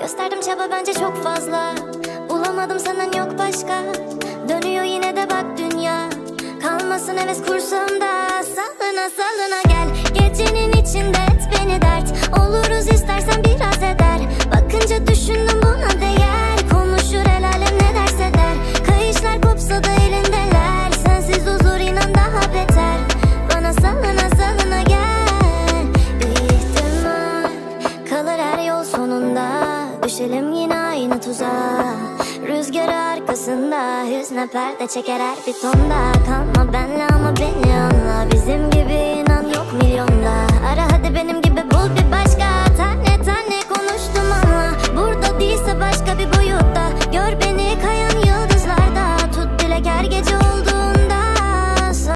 Gösterdim çaba bence çok fazla. Bulamadım senden yok başka. Dönüyor yine de bak dünya. Kalmasın heves kursağımda Salına salına gel. Gecenin içinde et beni dert. Oluruz istersen biraz eder. Bakınca düşündüm buna değer. Konuşur el alem ne derse der. Kayışlar kopsa da elindeler. Sensiz huzur inan daha beter. Bana salına salına gel. Bir ihtimal Kalır her yol sonunda Düşelim yine aynı tuzağa. Rüzgarı arkasında Hüzne perde çeker her bir tonda. Kalma benle ama